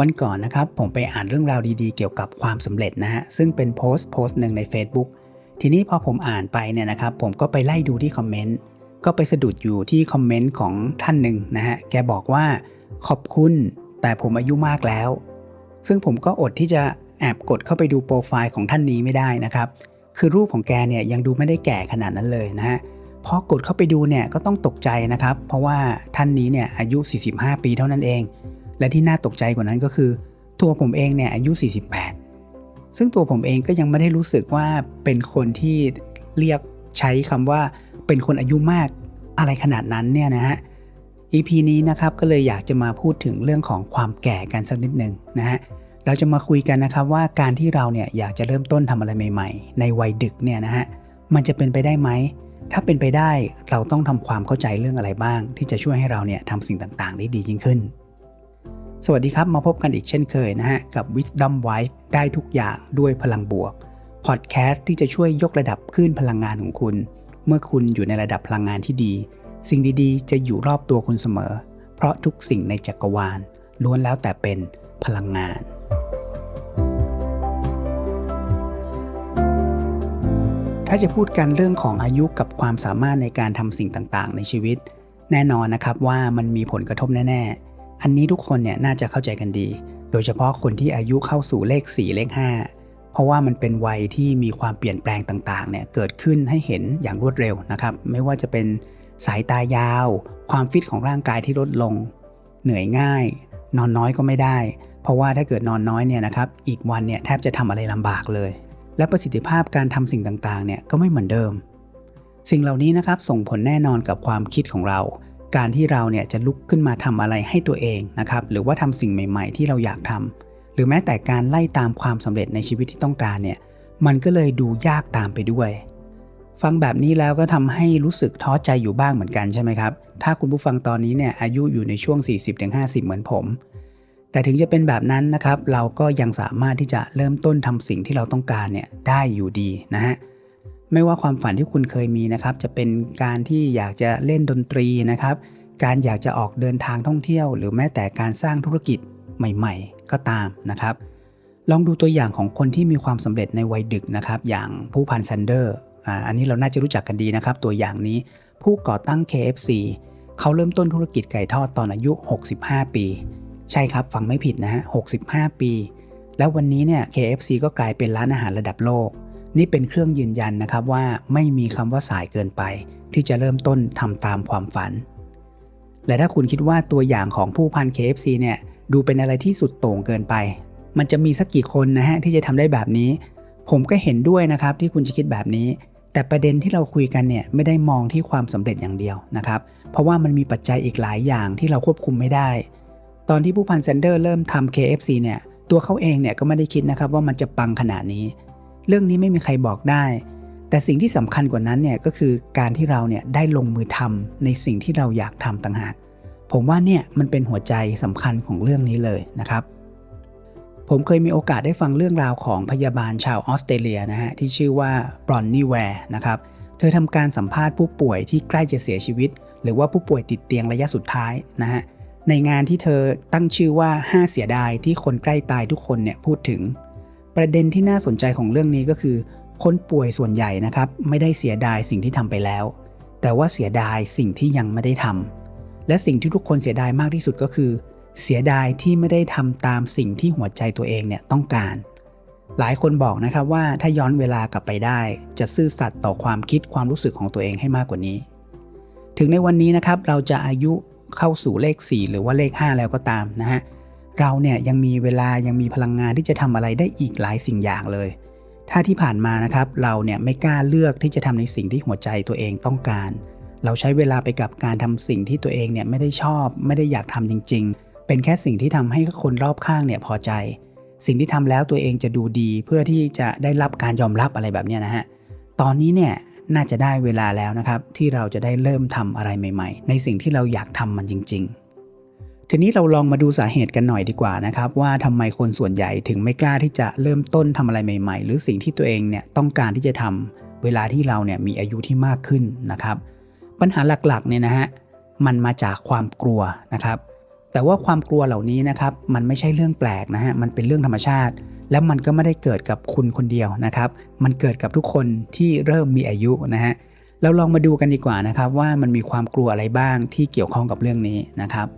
วันก่อนนะครับผมไปอ่านเรื่องราวดีๆ เกี่ยวกับความสำเร็จนะฮะซึ่งเป็นโพสต์โพสต์หนึ่งใน Facebook ทีนี้พอผมอ่านไปเนี่ยนะครับผมก็ไปไล่ดูที่คอมเมนต์ก็ไปสะดุดอยู่ที่คอมเมนต์ของท่านหนึ่งนะฮะแกบอกว่าขอบคุณ แต่ผมอายุมากแล้ว ซึ่งผมก็อดที่จะแอบกดเข้าไปดูโปรไฟล์ของท่านนี้ไม่ได้นะครับคือรูปของแกเนี่ยยังดูไม่ได้แก่ขนาดนั้นเลยนะฮะพอกดเข้าไปดูเนี่ยก็ต้องตกใจนะครับ เพราะว่าท่านนี้เนี่ยอายุ 45 ปีเท่านั้นเอง และที่น่าตกใจกว่านั้นก็คือ ตัวผมเองเนี่ยอายุ 48 ซึ่งตัวผมเองก็ยังไม่ได้รู้สึกว่าเป็นคนที่เรียกใช้คำว่าเป็นคนอายุมากอะไรขนาดนั้นเนี่ยนะฮะ EP นี้นะครับก็เลยอยากจะมาพูดถึงเรื่องของความแก่กันสักนิดหนึ่งนะฮะเราจะมาคุยกันนะครับว่าการที่เราเนี่ยอยากจะเริ่มต้นทำอะไรใหม่ ๆ ในวัยดึกเนี่ยนะฮะมันจะเป็นไปได้ไหม ถ้าเป็นไปได้เราต้องทำความเข้าใจเรื่องอะไรบ้าง ที่จะช่วยให้เราเนี่ยทำสิ่งต่างๆ ได้ดียิ่งขึ้น สวัสดีครับ มาพบกันอีกเช่นเคยนะฮะ กับ Wisdom Wife ได้ทุกอย่างด้วยพลังบวก พอดแคสต์ที่จะช่วยยกระดับคลื่นพลังงานของคุณ เมื่อคุณอยู่ในระดับพลังงานที่ดี สิ่งดีๆ จะอยู่รอบตัวคุณเสมอ เพราะทุกสิ่งในจักรวาล ล้วนแล้วแต่เป็นพลังงาน ถ้าจะพูดกันเรื่องของอายุกับความสามารถในการทำสิ่งต่างๆ ในชีวิต แน่นอนนะครับว่ามันมีผลกระทบแน่ๆ อันนี้ทุกคนเนี่ยน่าจะเข้าใจกันดี โดยเฉพาะคนที่อายุเข้าสู่เลข 4 เลข 5 เพราะว่ามันเป็นวัยที่มีความเปลี่ยนแปลงต่างๆเนี่ยเกิดขึ้นให้เห็นอย่างรวดเร็วนะครับ ไม่ว่าจะเป็นสายตายาว ความฟิตของร่างกายที่ลดลง เหนื่อยง่าย นอนน้อยก็ไม่ได้ เพราะว่าถ้าเกิดนอนน้อยเนี่ยนะครับ อีกวันเนี่ยแทบจะทำอะไรลำบากเลย และประสิทธิภาพการทำสิ่งต่างๆเนี่ยก็ไม่เหมือนเดิม สิ่งเหล่านี้นะครับส่งผลแน่นอนกับความคิดของเรา การที่เราเนี่ยจะลุกขึ้นมาทำอะไรให้ตัวเองนะครับหรือว่าทำสิ่งใหม่ ๆ ที่เราอยากทำหรือแม้แต่การไล่ตามความสำเร็จในชีวิตที่ต้องการเนี่ยมันก็เลยดูยากตามไปด้วย ฟังแบบนี้แล้วก็ทำให้รู้สึกท้อใจอยู่บ้างเหมือนกันใช่ไหมครับ ถ้าคุณผู้ฟังตอนนี้เนี่ยอายุอยู่ในช่วง 40-50 เหมือนผม แต่ถึงจะเป็นแบบนั้นนะครับ เราก็ยังสามารถที่จะเริ่มต้นทำสิ่งที่เราต้องการเนี่ยได้อยู่ดีนะฮะ ไม่ว่าความฝันที่คุณเคยมีนะครับ จะเป็นการที่อยากจะเล่นดนตรีนะครับ การอยากจะออกเดินทางท่องเที่ยว หรือแม้แต่การสร้างธุรกิจใหม่ๆ ก็ตามนะครับ ลองดูตัวอย่างของคนที่มีความสำเร็จในวัยดึกนะครับ อย่างผู้พันซันเดอร์อ่าอันนี้เราน่าจะรู้จักกันดีนะครับ ตัวอย่างนี้ผู้ก่อตั้ง KFC เขาเริ่มต้นธุรกิจไก่ทอดตอนอายุ 65 ปี ใช่ครับฟังไม่ผิดนะฮะ65 ปี แล้ววันนี้เนี่ย KFC ก็กลายเป็นร้านอาหารระดับโลก นี่เป็นเครื่องยืนยันนะครับว่าไม่มีคำว่าสายเกินไป ที่จะเริ่มต้นทำตามความฝัน และถ้าคุณคิดว่าตัวอย่างของผู้พัน KFC เนี่ยดูเป็นอะไรที่สุดโต่งเกินไป มันจะมีสักกี่คนนะฮะที่จะทำได้แบบนี้ ผมก็เห็นด้วยนะครับที่คุณจะคิดแบบนี้ แต่ประเด็นที่เราคุยกันเนี่ยไม่ได้มองที่ความสำเร็จอย่างเดียวนะครับ เพราะว่ามันมีปัจจัยอีกหลายอย่างที่เราควบคุมไม่ได้ ตอนที่ผู้พันเซนเดอร์เริ่มทำ KFC เนี่ยตัวเขาเองเนี่ยก็ไม่ได้คิดนะครับว่ามันจะปังขนาดนี้ เรื่องนี้ไม่มีใครบอกได้ แต่สิ่งที่สำคัญกว่านั้นเนี่ยก็คือการที่เราเนี่ยได้ลงมือทำในสิ่งที่เราอยากทำต่างหาก ผมว่าเนี่ยมันเป็นหัวใจสำคัญของเรื่องนี้เลยนะครับ ผมเคยมีโอกาสได้ฟังเรื่องราวของพยาบาลชาวออสเตรเลียนะฮะที่ชื่อว่าบรอนนี่แวร์นะครับ เธอทำการสัมภาษณ์ผู้ป่วยที่ใกล้จะเสียชีวิต หรือว่าผู้ป่วยติดเตียงระยะสุดท้ายนะฮะในงานที่เธอตั้งชื่อว่า 5 เสียดายที่คนใกล้ตายทุกคนเนี่ยพูดถึง ประเด็นที่น่าสนใจของเรื่องนี้ก็คือ คนป่วยส่วนใหญ่นะครับ ไม่ได้เสียดายสิ่งที่ทำไปแล้ว แต่ว่าเสียดายสิ่งที่ยังไม่ได้ทำและสิ่งที่ทุกคนเสียดายมากที่สุดก็คือ เสียดายที่ไม่ได้ทำตามสิ่งที่หัวใจตัวเองเนี่ยต้องการ หลายคนบอกนะครับว่าถ้าย้อนเวลากลับไปได้ จะซื่อสัตย์ต่อความคิดความรู้สึกของตัวเองให้มากกว่านี้ ถึงในวันนี้นะครับเราจะอายุเข้าสู่เลข 4 หรือว่าเลข 5 แล้วก็ตามนะฮะ เราเนี่ยยังมีเวลายังมีพลังงานที่จะทำอะไรได้อีกหลายสิ่งอย่างเลย ถ้าที่ผ่านมานะครับเราเนี่ยไม่กล้าเลือกที่จะทำในสิ่งที่หัวใจตัวเองต้องการ เราใช้เวลาไปกับการทำสิ่งที่ตัวเองเนี่ยไม่ได้ชอบ ไม่ได้อยากทำจริง ๆ เป็นแค่สิ่งที่ทำให้คนรอบข้างเนี่ยพอใจ สิ่งที่ทำแล้วตัวเองจะดูดีเพื่อที่จะได้รับการยอมรับอะไรแบบนี้นะฮะตอนนี้เนี่ยน่าจะได้เวลาแล้วนะครับที่เราจะได้เริ่มทำอะไรใหม่ ๆ ในสิ่งที่เราอยากทำมันจริง ๆ ทีนี้เราลองมาดูสาเหตุกันหน่อยดีกว่านะครับ ว่าทำไมคนส่วนใหญ่ถึงไม่กล้าที่จะเริ่มต้นทำอะไรใหม่ ๆ หรือสิ่งที่ตัวเองเนี่ยต้องการที่จะทำเวลาที่เราเนี่ยมีอายุที่มากขึ้นนะครับ ปัญหาหลักๆเนี่ยนะฮะมันมาจากความกลัวนะครับ แต่ว่าความกลัวเหล่านี้นะครับ มันไม่ใช่เรื่องแปลกนะฮะมันเป็นเรื่องธรรมชาติ แล้วมันก็ไม่ได้เกิดกับคุณคนเดียวนะครับ มันเกิดกับทุกคนที่เริ่มมีอายุนะฮะเราลองมาดูกันดีกว่านะครับ ว่ามันมีความกลัวอะไรบ้างที่เกี่ยวข้องกับเรื่องนี้นะครับ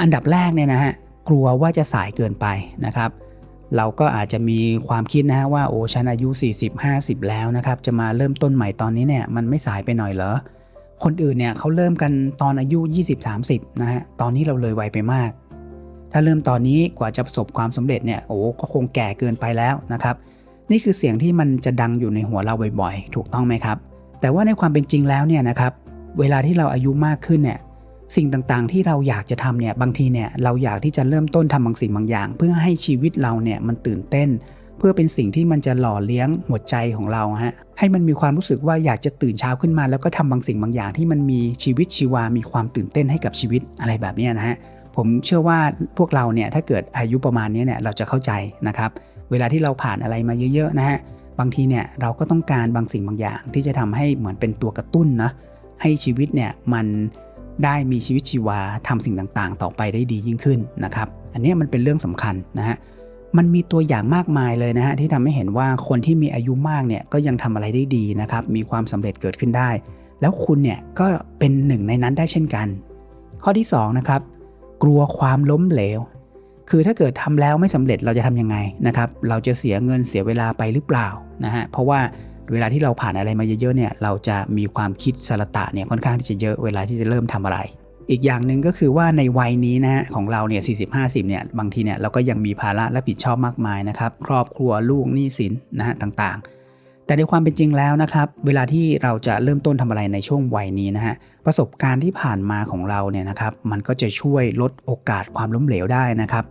อันดับแรกเนี่ยนะฮะกลัวว่าจะสายเกินไปนะครับ เราก็อาจจะมีความคิดนะฮะว่าโอ้ฉันอายุ 40-50 แล้วนะครับ จะมาเริ่มต้นใหม่ตอนนี้เนี่ยมันไม่สายไปหน่อยเหรอคนอื่นเนี่ยเขาเริ่มกันตอนอายุ 20-30 นะฮะตอนนี้เราเลยไวไปมาก ถ้าเริ่มตอนนี้กว่าจะประสบความสำเร็จเนี่ยโอ้ก็คงแก่เกินไปแล้วนะครับ นี่คือเสียงที่มันจะดังอยู่ในหัวเราบ่อยๆ ถูกต้องไหมครับ แต่ว่าในความเป็นจริงแล้วเนี่ยนะครับเวลาที่เราอายุมากขึ้นเนี่ย สิ่งต่างๆ ที่เราอยากจะทำเนี่ยบางทีเนี่ยเราอยากที่จะเริ่มต้นทำบางสิ่งบางอย่าง เพื่อให้ชีวิตเราเนี่ยมันตื่นเต้น เพื่อเป็นสิ่งที่มันจะหล่อเลี้ยงหัวใจของเราฮะให้มันมีความรู้สึกว่าอยากจะตื่นเช้าขึ้นมา แล้วก็ทำบางสิ่งบางอย่างที่มันมีชีวิตชีวา มีความตื่นเต้นให้กับชีวิตอะไรแบบนี้นะฮะผมเชื่อว่าพวกเราเนี่ยถ้าเกิดอายุประมาณนี้เนี่ยเราจะเข้าใจนะครับเวลาที่เราผ่านอะไรมาเยอะๆนะฮะบางทีเนี่ยเราก็ต้องการบางสิ่งบางอย่างที่จะทำให้เหมือนเป็นตัวกระตุ้นนะให้ชีวิตเนี่ยมัน ได้มีชีวิตชีวาทำสิ่งต่างๆ ต่อไปได้ดียิ่งขึ้นนะครับ อันนี้มันเป็นเรื่องสำคัญนะฮะมันมีตัวอย่างมากมายเลยนะฮะที่ทำให้เห็นว่าคนที่มีอายุมากเนี่ยก็ยังทำอะไรได้ดีนะครับ มีความสำเร็จเกิดขึ้นได้ แล้วคุณเนี่ยก็เป็นหนึ่งในนั้นได้เช่นกัน ข้อที่2นะครับกลัวความล้มเหลว คือถ้าเกิดทำแล้วไม่สำเร็จเราจะทำยังไงนะครับ เราจะเสียเงินเสียเวลาไปหรือเปล่านะฮะเพราะว่า เวลาที่เราผ่านอะไรมาเยอะๆเนี่ยเราจะมีความคิดสารตะเนี่ยค่อนข้างที่จะเยอะเวลาที่จะเริ่มทำอะไร อีกอย่างหนึ่งก็คือว่าในวัยนี้นะฮะของเราเนี่ย40 50เนี่ยบางทีเนี่ยเราก็ยังมีภาระและผิดชอบมากมายนะครับครอบครัวลูกหนี้สินนะฮะต่างๆแต่ในความเป็นจริงแล้วนะครับ เวลาที่เราจะเริ่มต้นทำอะไรในช่วงวัยนี้นะฮะประสบการณ์ที่ผ่านมาของเราเนี่ยนะครับ มันก็จะช่วยลดโอกาสความล้มเหลวได้นะครับ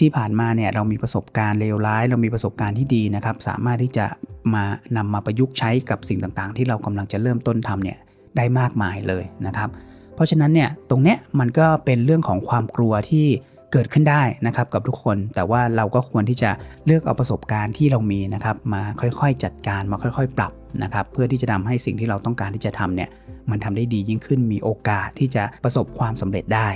ที่ผ่านมาเนี่ยเรามีประสบการณ์เลวร้าย เรามีประสบการณ์ที่ดีนะครับ สามารถที่จะมานำมาประยุกต์ใช้กับสิ่งต่างๆ ที่เรากำลังจะเริ่มต้นทำเนี่ยได้มากมายเลยนะครับ เพราะฉะนั้นเนี่ยตรงเนี้ยมันก็เป็นเรื่องของความกลัวที่เกิดขึ้นได้นะครับกับทุกคน แต่ว่าเราก็ควรที่จะเลือกเอาประสบการณ์ที่เรามีนะครับ มาค่อยๆจัดการมาค่อยๆ ปรับนะครับ เพื่อที่จะทำให้สิ่งที่เราต้องการที่จะทำเนี่ยมันทำได้ดียิ่งขึ้นมีโอกาสที่จะประสบความสำเร็จได้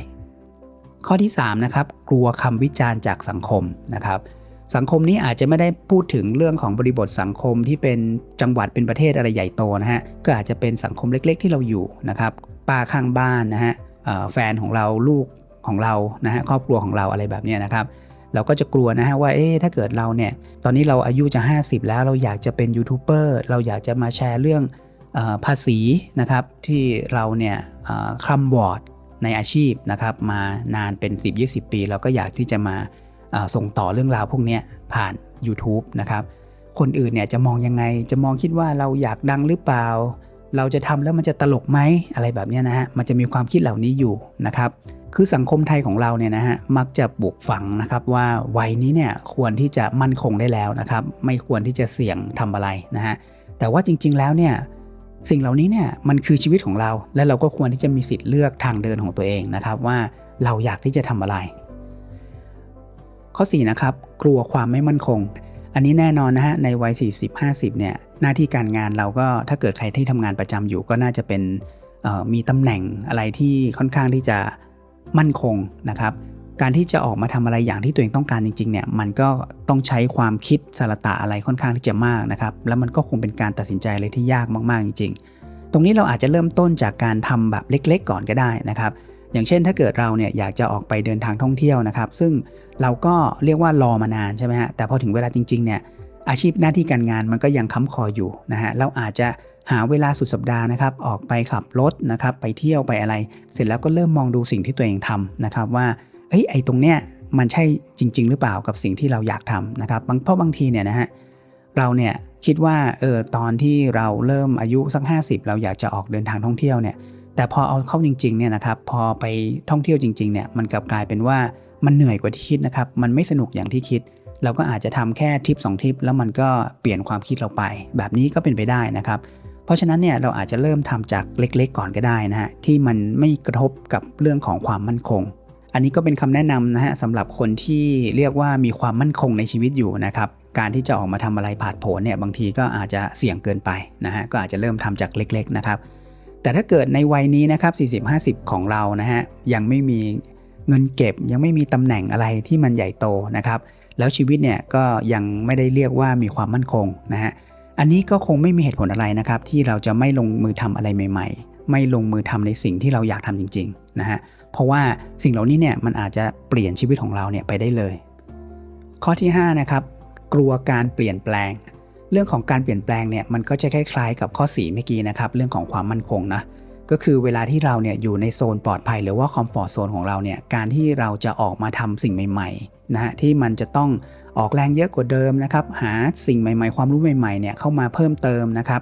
ข้อที่3นะครับกลัวคำวิจารณ์จากสังคมนะครับ สังคมนี้อาจจะไม่ได้พูดถึงเรื่องของบริบทสังคมที่เป็นจังหวัดเป็นประเทศอะไรใหญ่โตนะฮะก็อาจจะเป็นสังคมเล็ก ๆ ที่เราอยู่นะครับป้าข้างบ้านนะฮะแฟนของเราลูกของเรานะฮะครอบครัวของเราอะไรแบบนี้นะครับ เราก็จะกลัวนะฮะว่าเอ๊ะถ้าเกิดเราเนี่ยตอนนี้เราอายุจะ 50 แล้วเราอยากจะเป็นยูทูบเบอร์เราอยากจะมาแชร์เรื่องภาษีนะครับที่เราเนี่ยคลำวอด ในอาชีพนะครับมานานเป็น 10-20 ปี เราก็อยากที่จะมาส่งต่อเรื่องราวพวกนี้ผ่าน YouTube นะครับคนอื่นเนี่ยจะมองยังไงจะมองคิดว่าเราอยากดังหรือเปล่า เราจะทำแล้วมันจะตลกไหมอะไรแบบนี้นะฮะมันจะมีความคิดเหล่านี้อยู่นะครับคือสังคมไทยของเราเนี่ยนะฮะมักจะปลูกฝังนะครับว่าวัยนี้เนี่ยควรที่จะมั่นคงได้แล้วนะครับไม่ควรที่จะเสี่ยงทำอะไรนะฮะแต่ว่าจริง ๆแล้วเนี่ย สิ่งเหล่านี้เนี่ยมันคือชีวิตของเรา และเราก็ควรที่จะมีสิทธิ์เลือกทางเดินของตัวเองนะครับ ว่าเราอยากที่จะทำอะไร ข้อ4นะครับกลัวความไม่มั่นคง อันนี้แน่นอนนะฮะในวัย 40-50 เนี่ยหน้าที่การงานเราก็ถ้าเกิดใครที่ทำงานประจำอยู่ก็น่าจะเป็นมีตำแหน่งอะไรที่ค่อนข้างที่จะมั่นคงนะครับ การที่จะออกมาทำอะไรอย่างที่ตัวเองต้องการจริงๆเนี่ยมันก็ต้องใช้ความคิดสารตะอะไรค่อนข้างที่จะมากนะครับแล้วมันก็คงเป็นการตัดสินใจอะไรที่ยากมากๆจริง ๆ ตรงนี้เราอาจจะเริ่มต้นจากการทำแบบเล็ก ๆ ก่อนก็ได้นะครับอย่างเช่นถ้าเกิดเราเนี่ยอยากจะออกไปเดินทางท่องเที่ยวนะครับ ซึ่งเราก็เรียกว่ารอมานานใช่ไหมฮะแต่พอถึงเวลาจริงๆเนี่ยอาชีพหน้าที่การงานมันก็ยังค้ำคออยู่นะฮะเราอาจจะหาเวลาสุดสัปดาห์นะครับ ออกไปขับรถนะครับ ไปเที่ยวไปอะไร เสร็จแล้วก็เริ่มมองดูสิ่งที่ตัวเองทำนะครับว่า เอ้ยไอ้ตรงเนี้ยมันใช่จริง ๆ หรือเปล่ากับสิ่งที่เราอยากทำนะครับเพราะบางทีเนี่ยนะฮะเราเนี่ยคิดว่าเออตอนที่เราเริ่มอายุสัก 50 เราอยากจะออกเดินทางท่องเที่ยวเนี่ยแต่พอเอาเข้าจริงๆเนี่ยนะครับพอไปท่องเที่ยวจริงๆเนี่ยมันกลับกลายเป็นว่ามันเหนื่อยกว่าที่คิดนะครับมันไม่สนุกอย่างที่คิด เราก็อาจจะทำแค่ทริป2ทริปแล้วมันก็เปลี่ยนความคิดเราไป แบบนี้ก็เป็นไปได้นะครับ เพราะฉะนั้นเนี่ยเราอาจจะเริ่มทำจากเล็กๆ ก่อนก็ได้นะฮะที่มันไม่กระทบกับเรื่องของความมั่นคง อันนี้ก็เป็นคำแนะนำนะฮะสำหรับคนที่เรียกว่ามีความมั่นคงในชีวิตอยู่นะครับการที่จะออกมาทำอะไรผาดโผนเนี่ยบางทีก็อาจจะเสี่ยงเกินไปนะฮะก็อาจจะเริ่มทำจากเล็กๆนะครับแต่ถ้าเกิดในวัยนี้นะครับ40-50 ของเรานะฮะยังไม่มีเงินเก็บยังไม่มีตำแหน่งอะไรที่มันใหญ่โตนะครับแล้วชีวิตเนี่ยก็ยังไม่ได้เรียกว่ามีความมั่นคงนะฮะอันนี้ก็คงไม่มีเหตุผลอะไรนะครับที่เราจะไม่ลงมือทำอะไรใหม่ๆ ไม่ลงมือทำในสิ่งที่เราอยากทำจริงๆนะฮะเพราะว่าสิ่งเหล่านี้เนี่ยมันอาจจะเปลี่ยนชีวิตของเราเนี่ยไปได้เลย ข้อที่5นะครับกลัวการเปลี่ยนแปลง เรื่องของการเปลี่ยนแปลงเนี่ยมันก็จะคล้ายๆกับข้อ4เมื่อกี้นะครับเรื่องของความมั่นคงนะก็คือเวลาที่เราเนี่ยอยู่ในโซนปลอดภัยหรือว่าคอมฟอร์ทโซนของเราเนี่ยการที่เราจะออกมาทำสิ่งใหม่ๆนะฮะที่มันจะต้องออกแรงเยอะกว่าเดิมนะครับหาสิ่งใหม่ ๆ ความรู้ใหม่ๆเนี่ยเข้ามาเพิ่มเติมนะครับ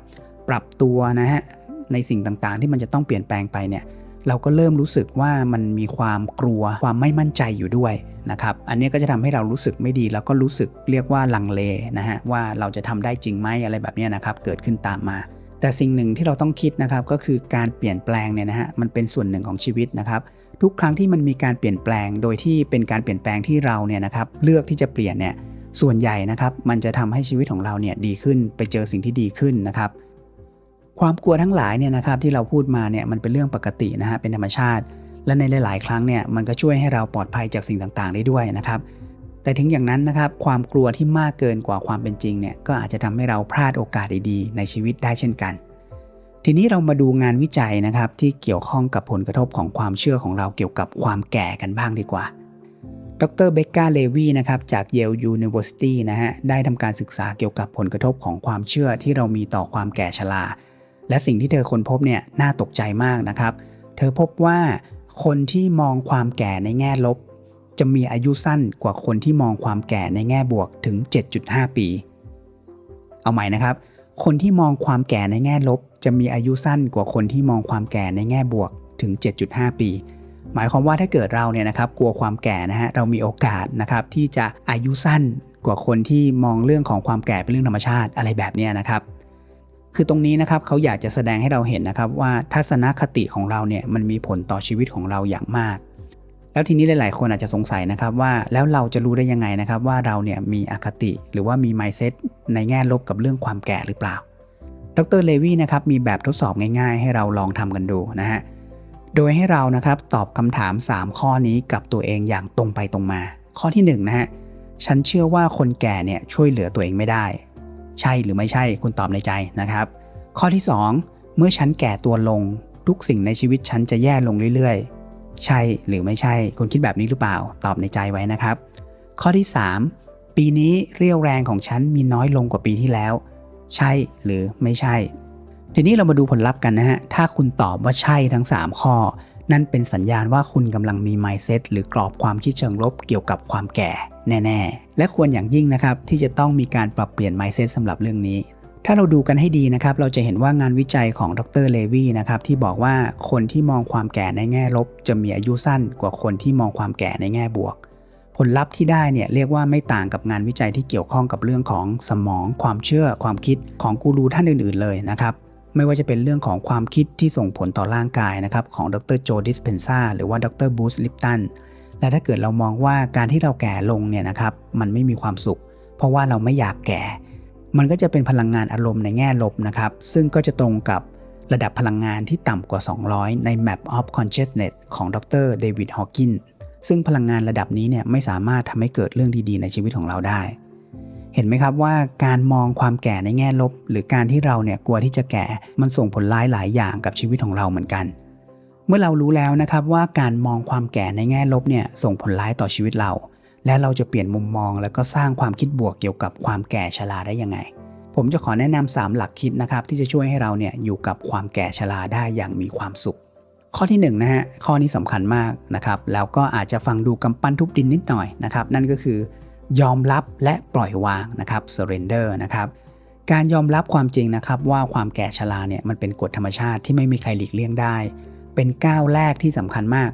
ปรับตัวนะฮะ ในสิ่งต่างๆ ที่มันจะต้องเปลี่ยนแปลงไปเนี่ยเราก็เริ่มรู้สึกว่ามันมีความกลัวความไม่มั่นใจอยู่ด้วยนะครับ อันนี้ก็จะทำให้เรารู้สึกไม่ดี แล้วก็รู้สึกเรียกว่าลังเลนะฮะว่าเราจะทำได้จริงไหมอะไรแบบนี้นะครับ เกิดขึ้นตามมา แต่สิ่งหนึ่งที่เราต้องคิดนะครับก็คือการเปลี่ยนแปลงเนี่ยนะฮะมันเป็นส่วนหนึ่งของชีวิตนะครับทุกครั้งที่มันมีการเปลี่ยนแปลง โดยที่เป็นการเปลี่ยนแปลงที่เราเนี่ยนะครับเลือกที่จะเปลี่ยนเนี่ยส่วนใหญ่นะครับมันจะทำให้ชีวิตของเราเนี่ยดีขึ้นไปเจอสิ่งที่ดีขึ้นนะครับ ความกลัวทั้งหลายเนี่ยนะครับที่เราพูดมาเนี่ยมันเป็นเรื่องปกตินะฮะเป็นธรรมชาติ และในหลาย ๆ ครั้งเนี่ยมันก็ช่วยให้เราปลอดภัยจากสิ่งต่างๆ ได้ด้วยนะครับแต่ถึงอย่างนั้นนะครับความกลัวที่มากเกินกว่าความเป็นจริงเนี่ยก็อาจจะทำให้เราพลาดโอกาสดีๆ ในชีวิตได้เช่นกัน ทีนี้เรามาดูงานวิจัยนะครับที่เกี่ยวข้องกับผลกระทบของความเชื่อของเราเกี่ยวกับความแก่กันบ้างดีกว่า ดรเบคกาเลวีนะครับจาก Yale University นะฮะได้ทำการศึกษาเกี่ยวกับผลกระทบของความเชื่อที่เรามีต่อความแก่ชรา และสิ่งที่เธอค้นพบเนี่ยน่าตกใจมากนะครับ เธอพบว่าคนที่มองความแก่ในแง่ลบ จะมีอายุสั้นกว่าคนที่มองความแก่ในแง่บวกถึง 7.5 ปี เอาใหม่นะครับ คนที่มองความแก่ในแง่ลบ จะมีอายุสั้นกว่าคนที่มองความแก่ในแง่บวกถึง 7.5 ปี หมายความว่าถ้าเกิดเราเนี่ยนะครับกลัวความแก่นะฮะเรามีโอกาสนะครับที่จะอายุสั้นกว่าคนที่มองเรื่องของความแก่เป็นเรื่องธรรมชาติอะไรแบบนี้นะครับ คือตรงนี้นะครับเขาอยากจะแสดงให้เราเห็นนะครับว่าทัศนคติของเราเนี่ยมันมีผลต่อชีวิตของเราอย่างมาก แล้วทีนี้หลาย ๆ คนอาจจะสงสัยนะครับว่าแล้วเราจะรู้ได้ยังไงนะครับว่าเราเนี่ยมีอคติหรือว่ามี mindset ในแง่ลบกับเรื่องความแก่หรือเปล่า ดรเลวี่นะครับมีแบบทดสอบง่าย ๆ ให้เราลองทำกันดูนะฮะโดยให้เรานะครับตอบคำถาม 3 ข้อนี้กับตัวเองอย่างตรงไปตรงมา ข้อที่1นะฮะฉันเชื่อว่าคนแก่เนี่ยช่วยเหลือตัวเองไม่ได้ ใช่หรือไม่ใช่คุณตอบในใจนะครับ ข้อที่ 2 เมื่อฉันแก่ตัวลง ทุกสิ่งในชีวิตฉันจะแย่ลงเรื่อยๆ ใช่หรือไม่ใช่ คุณคิดแบบนี้หรือเปล่า ตอบในใจไว้นะครับ ข้อที่ 3 ปีนี้เรี่ยวแรงของฉันมีน้อยลงกว่าปีที่แล้ว ใช่หรือไม่ใช่ ทีนี้เรามาดูผลลัพธ์กันนะฮะถ้าคุณตอบว่าใช่ทั้ง 3 ข้อ นั่นเป็นสัญญาณว่าคุณกำลังมี mindset หรือกรอบความคิดเชิงลบเกี่ยวกับความแก่ แน่ ๆ และควรอย่างยิ่งนะครับที่จะต้องมีการปรับเปลี่ยน mindset สำหรับเรื่องนี้ ถ้าเราดูกันให้ดีนะครับ เราจะเห็นว่างานวิจัยของดรเลวีนะครับที่บอกว่าคนที่มองความแก่ในแง่ลบ จะมีอายุสั้นกว่าคนที่มองความแก่ในแง่บวก ผลลัพธ์ที่ได้เนี่ยเรียกว่าไม่ต่างกับงานวิจัยที่เกี่ยวข้องกับเรื่องของสมอง ความเชื่อ ความคิดของกูรูท่านอื่น ๆ เลยนะครับไม่ว่าจะเป็นเรื่องของความคิดที่ส่งผลต่อร่างกายนะครับของดรโจดิสเพนซาหรือว่าดรบูสลิปตัน และถ้าเกิดเรามองว่าการที่เราแก่ลงเนี่ยนะครับมันไม่มีความสุข เพราะว่าเราไม่อยากแก่ มันก็จะเป็นพลังงานอารมณ์ในแง่ลบนะครับซึ่งก็จะตรงกับระดับพลังงานที่ต่ำกว่า 200 ใน Map of Consciousness ของดรเดวิดฮอว์กินซึ่งพลังงานระดับนี้เนี่ยไม่สามารถทำให้เกิดเรื่องดีๆ ในชีวิตของเราได้ เห็นไหมครับว่าการมองความแก่ในแง่ลบ หรือการที่เราเนี่ยกลัวที่จะแก่มันส่งผลร้ายหลายอย่างกับชีวิตของเราเหมือนกัน มื่อเรารู้แล้วนะครับว่าการมองความแก่ในแง่ลบเนี่ยส่งผลร้ายต่อชีวิตเรา และเราจะเปลี่ยนมุมมอง แล้วก็สร้างความคิดบวกเกี่ยวกับความแก่ชราได้ยังไง ผมจะขอแนะนำ3หลักคิดนะครับที่จะช่วยให้เราเนี่ยอยู่กับความแก่ชราได้อย่างมีความสุข ข้อที่1นงนะฮะข้อนี้สำคัญมากนะครับแล้วก็อาจจะฟังดูกำปั้นทุบดินนิดหน่อยนะครับนั่นก็คือยอมรับและปล่อยวางนะครับ surrender นะครับการยอมรับความจริงนะครับว่าความแก่ชราเนี่ยมันเป็นกฎธรรมชาติที่ไม่มีใครหลีกเลี่ยงได้ เป็นก้าวแรกที่สำคัญมาก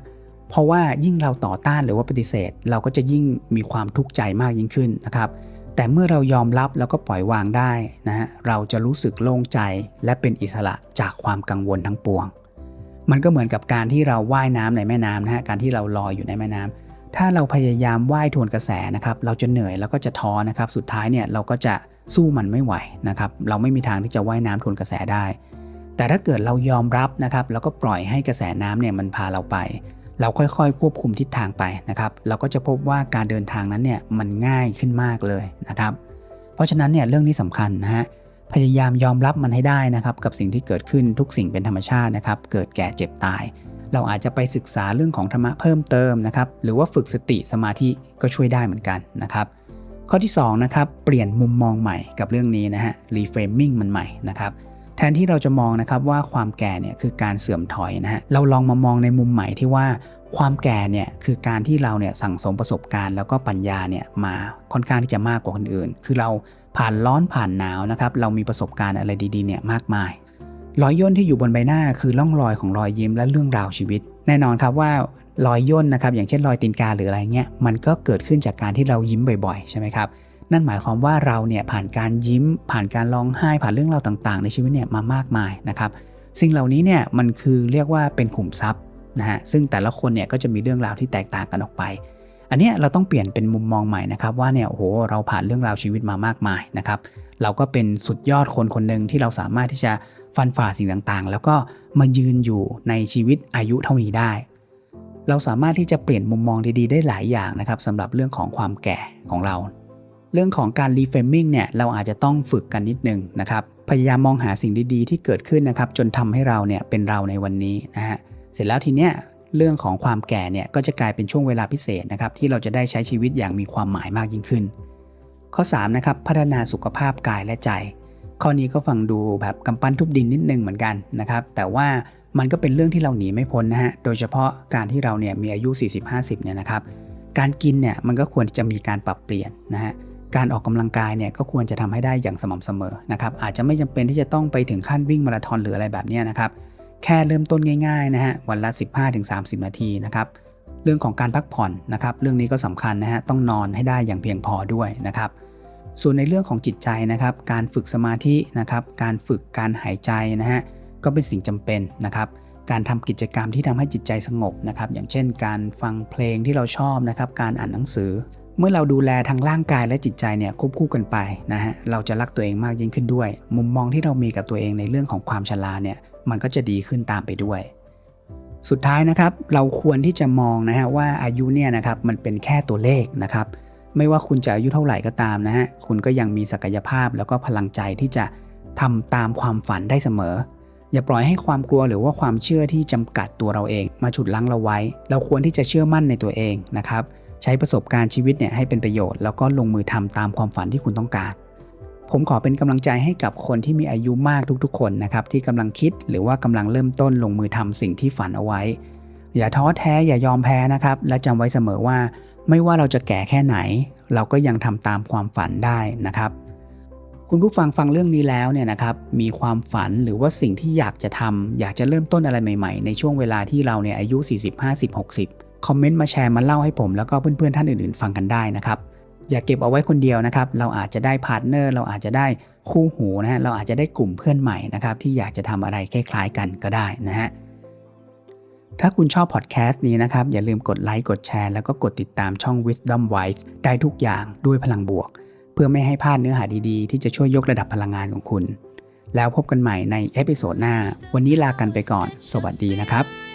เพราะว่ายิ่งเราต่อต้านหรือว่าปฏิเสธ เราก็จะยิ่งมีความทุกข์ใจมากยิ่งขึ้นนะครับ แต่เมื่อเรายอมรับแล้วก็ปล่อยวางได้นะฮะเราจะรู้สึกโล่งใจและเป็นอิสระจากความกังวลทั้งปวง มันก็เหมือนกับการที่เราว่ายน้ำในแม่น้ำนะฮะการที่เราลอยอยู่ในแม่น้ำถ้าเราพยายามว่ายทวนกระแสนะครับเราจะเหนื่อยแล้วก็จะท้อนะครับ สุดท้ายเนี่ยเราก็จะสู้มันไม่ไหวนะครับ เราไม่มีทางที่จะว่ายน้ำทวนกระแสได้ แต่ถ้าเกิดเรายอมรับนะครับแล้วก็ปล่อยให้กระแสน้ำเนี่ยมันพาเราไป เราค่อยๆ ควบคุมทิศทางไปนะครับ เราก็จะพบว่าการเดินทางนั้นเนี่ยมันง่ายขึ้นมากเลยนะครับ เพราะฉะนั้นเนี่ยเรื่องนี้สำคัญนะฮะพยายามยอมรับมันให้ได้นะครับกับสิ่งที่เกิดขึ้นทุกสิ่งเป็นธรรมชาตินะครับ เกิดแก่เจ็บตาย เราอาจจะไปศึกษาเรื่องของธรรมะเพิ่มเติมนะครับ หรือว่าฝึกสติสมาธิก็ช่วยได้เหมือนกันนะครับข้อที่2นะครับเปลี่ยนมุมมองใหม่กับเรื่องนี้นะฮะ reframing มันใหม่นะครับ แทนที่เราจะมองนะครับว่าความแก่เนี่ยคือการเสื่อมถอยนะฮะเราลองมามองในมุมใหม่ที่ว่าความแก่เนี่ยคือการที่เราเนี่ยสั่งสมประสบการณ์แล้วก็ปัญญาเนี่ยมาค่อนข้างที่จะมากกว่าคนอื่น คือเราผ่านร้อนผ่านหนาวนะครับเรามีประสบการณ์อะไรดีๆเนี่ยมากมายรอยย่นที่อยู่บนใบหน้าคือร่องรอยของรอยยิ้มและเรื่องราวชีวิต แน่นอนครับว่ารอยย่นนะครับอย่างเช่นรอยตีนกาหรืออะไรเงี้ยมันก็เกิดขึ้นจากการที่เรายิ้มบ่อยๆ ใช่ไหมครับ นั่นหมายความว่าเราเนี่ยผ่านการยิ้ม ผ่านการร้องไห้ผ่านเรื่องราวต่างๆ ในชีวิตเนี่ยมามากมายนะครับสิ่งเหล่านี้เนี่ยมันคือเรียกว่าเป็นขุมทรัพย์นะฮะซึ่งแต่ละคนเนี่ยก็จะมีเรื่องราวที่แตกต่างกันออกไป อันนี้เราต้องเปลี่ยนเป็นมุมมองใหม่นะครับว่าเนี่ยโอ้โหเราผ่านเรื่องราวชีวิตมามากมายนะครับเราก็เป็นสุดยอดคนคนหนึ่งที่เราสามารถที่จะฟันฝ่าสิ่งต่างๆ แล้วก็มายืนอยู่ในชีวิตอายุเท่านี้ได้ เราสามารถที่จะเปลี่ยนมุมมองดีๆ ได้หลายอย่างนะครับสำหรับเรื่องของความแก่ของเรา เรื่องของการรีเฟรมมิ่งเนี่ยเราอาจจะต้องฝึกกันนิดนึงนะครับ พยายามมองหาสิ่งดีๆ ที่เกิดขึ้นนะครับ จนทำให้เราเนี่ยเป็นเราในวันนี้นะฮะเสร็จแล้วทีเนี้ยเรื่องของความแก่เนี่ยก็จะกลายเป็นช่วงเวลาพิเศษนะครับ ที่เราจะได้ใช้ชีวิตอย่างมีความหมายมากยิ่งขึ้น ข้อ3นะครับพัฒนาสุขภาพกายและใจ ข้อนี้ก็ฟังดูแบบกำปั้นทุบดินนิดนึงเหมือนกันนะครับ แต่ว่ามันก็เป็นเรื่องที่เราหนีไม่พ้นนะฮะโดยเฉพาะการที่เราเนี่ยมีอายุ 40-50เนี่ยนะครับ การกินเนี่ยมันก็ควรจะมีการปรับเปลี่ยนนะฮะ การออกกำลังกายเนี่ยก็ควรจะทำให้ได้อย่างสม่ำเสมอนะครับอาจจะไม่จำเป็นที่จะต้องไปถึงขั้นวิ่งมาราธอนหรืออะไรแบบนี้นะครับแค่เริ่มต้นง่ายๆนะฮะวันละ 15-30 นาทีนะครับเรื่องของการพักผ่อนนะครับเรื่องนี้ก็สำคัญนะฮะต้องนอนให้ได้อย่างเพียงพอด้วยนะครับส่วนในเรื่องของจิตใจนะครับ การฝึกสมาธินะครับ การฝึกการหายใจนะฮะก็เป็นสิ่งจำเป็นนะครับ การทำกิจกรรมที่ทำให้จิตใจสงบนะครับ อย่างเช่น การฟังเพลงที่เราชอบนะครับ การอ่านหนังสือ เมื่อเราดูแลทางร่างกายและจิตใจเนี่ยควบคู่กันไปนะฮะเราจะรักตัวเองมากยิ่งขึ้นด้วย มุมมองที่เรามีกับตัวเองในเรื่องของความชราเนี่ยมันก็จะดีขึ้นตามไปด้วย สุดท้ายนะครับเราควรที่จะมองนะฮะว่าอายุเนี่ยนะครับมันเป็นแค่ตัวเลขนะครับไม่ว่าคุณจะอายุเท่าไหร่ก็ตามนะฮะคุณก็ยังมีศักยภาพแล้วก็พลังใจที่จะทำตามความฝันได้เสมอ อย่าปล่อยให้ความกลัวหรือว่าความเชื่อที่จำกัดตัวเราเอง มาฉุดลั้งเราไว้ เราควรที่จะเชื่อมั่นในตัวเองนะครับ ใช้ประสบการณ์ชีวิตเนี่ยให้เป็นประโยชน์ แล้วก็ลงมือทำตามความฝันที่คุณต้องการ ผมขอเป็นกำลังใจให้กับคนที่มีอายุมากทุกๆ คนนะครับที่กำลังคิดหรือว่ากำลังเริ่มต้นลงมือทำสิ่งที่ฝันเอาไว้ อย่าท้อแท้อย่ายอมแพ้นะครับ และจำไว้เสมอว่า ไม่ว่าเราจะแก่แค่ไหน เราก็ยังทำตามความฝันได้นะครับ คุณผู้ฟังฟังเรื่องนี้แล้วเนี่ยนะครับมีความฝันหรือว่าสิ่งที่อยากจะทำอยากจะเริ่มต้นอะไรใหม่ ๆ ในช่วงเวลาที่เราเนี่ยอายุ 40 50 60 คอมเมนต์มาแชร์มาเล่าให้ผม แล้วก็เพื่อนๆท่านอื่นๆ ฟังกันได้นะครับอย่าเก็บเอาไว้คนเดียวนะครับ เราอาจจะได้พาร์ทเนอร์ เราอาจจะได้คู่หูนะฮะ เราอาจจะได้กลุ่มเพื่อนใหม่นะครับที่อยากจะทำอะไรคล้ายๆกันก็ได้นะฮะ ถ้าคุณชอบพอดแคสต์นี้นะครับ อย่าลืมกดไลค์ กดแชร์ แล้วก็กดติดตามช่อง Wisdom Wife ได้ทุกอย่างด้วยพลังบวก เพื่อไม่ให้พลาดเนื้อหาดีๆ ที่จะช่วยยกระดับพลังงานของคุณ แล้วพบกันใหม่ในเอพิโซดหน้า วันนี้ลากันไปก่อน สวัสดีนะครับ